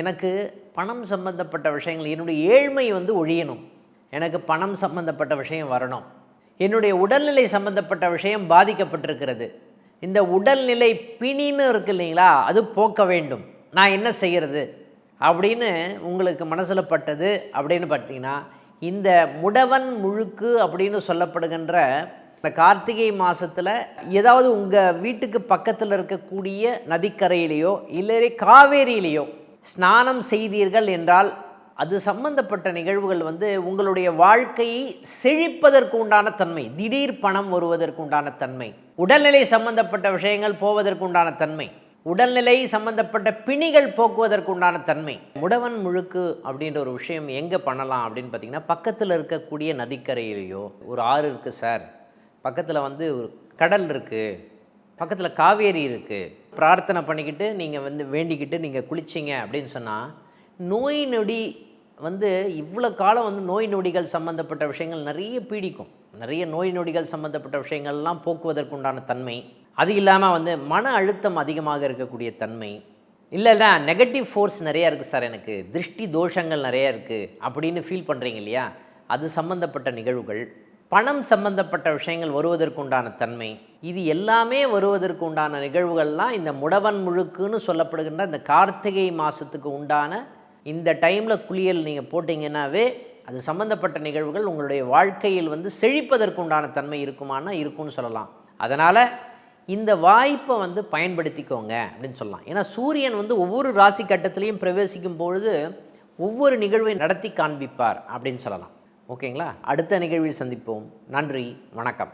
எனக்கு பணம் சம்பந்தப்பட்ட விஷயங்கள் என்னுடைய ஏழ்மை வந்து ஒழியணும். எனக்கு பணம் சம்பந்தப்பட்ட விஷயம் வரணும். என்னுடைய உடல்நிலை சம்பந்தப்பட்ட விஷயம் பாதிக்கப்பட்டிருக்கிறது. இந்த உடல்நிலை பிணின்னு இருக்கு இல்லைங்களா அது போக்க வேண்டும். நான் என்ன செய்கிறது அப்படின்னு உங்களுக்கு மனசில் பட்டது அப்படின்னு பார்த்தீங்கன்னா இந்த முடவன் முழுக்கு அப்படின்னு சொல்லப்படுகின்ற இந்த கார்த்திகை மாதத்தில் ஏதாவது உங்கள் வீட்டுக்கு பக்கத்தில் இருக்கக்கூடிய நதிக்கரையிலேயோ இல்லை காவேரியிலேயோ ஸ்நானம் செய்தீர்கள் என்றால் அது சம்பந்தப்பட்ட நிகழ்வுகள் வந்து உங்களுடைய வாழ்க்கையை செழிப்பதற்கு உண்டான தன்மை திடீர் பணம் வருவதற்கு உண்டான தன்மை உடல்நிலை சம்பந்தப்பட்ட விஷயங்கள் போவதற்கு உண்டான தன்மை உடல்நிலை சம்பந்தப்பட்ட பிணிகள் போக்குவதற்கு உண்டான தன்மை. முடவன் முழுக்கு அப்படின்ற ஒரு விஷயம் எங்கே பண்ணலாம் அப்படின்னு பார்த்தீங்கன்னா பக்கத்தில் இருக்கக்கூடிய நதிக்கரையிலையோ ஒரு ஆறு இருக்குது சார். பக்கத்தில் வந்து ஒரு கடல் இருக்குது பக்கத்தில் காவேரி இருக்குது பிரார்த்தனை பண்ணிக்கிட்டு நீங்கள் வந்து வேண்டிக்கிட்டு நீங்கள் குளிச்சிங்க அப்படின்னு சொன்னால் நோய் நொடி வந்து இவ்வளோ காலம் வந்து நோய் நொடிகள் சம்மந்தப்பட்ட விஷயங்கள் நிறைய பீடிக்கும். நிறைய நோய் நொடிகள் சம்மந்தப்பட்ட விஷயங்கள்லாம் போக்குவதற்குண்டான தன்மை. அது இல்லாமல் வந்து மன அழுத்தம் அதிகமாக இருக்கக்கூடிய தன்மை. இல்லைல்ல நெகட்டிவ் ஃபோர்ஸ் நிறையா இருக்குது சார் எனக்கு. திருஷ்டி தோஷங்கள் நிறையா இருக்குது அப்படின்னு ஃபீல் பண்ணுறீங்க இல்லையா? அது சம்மந்தப்பட்ட நிகழ்வுகள். பணம் சம்பந்தப்பட்ட விஷயங்கள் வருவதற்கு உண்டான தன்மை. இது எல்லாமே வருவதற்கு உண்டான நிகழ்வுகள்லாம் இந்த முடவன் முழுக்குன்னு சொல்லப்படுகின்ற இந்த கார்த்திகை மாதத்துக்கு உண்டான இந்த டைமில் குளியல் நீங்கள் போட்டிங்கன்னாவே அது சம்பந்தப்பட்ட நிகழ்வுகள் உங்களுடைய வாழ்க்கையில் வந்து செழிப்பதற்கு உண்டான தன்மை இருக்குமானா இருக்கும்னு சொல்லலாம். அதனால் இந்த வாய்ப்பை வந்து பயன்படுத்திக்கோங்க அப்படின்னு சொல்லலாம். ஏன்னா சூரியன் வந்து ஒவ்வொரு ராசி கட்டத்திலையும் பிரவேசிக்கும் பொழுது ஒவ்வொரு நிகழ்வை நடத்தி காண்பிப்பார் அப்படின்னு சொல்லலாம். ஓகேங்களா? அடுத்த நிகழ்வில் சந்திப்போம். நன்றி வணக்கம்.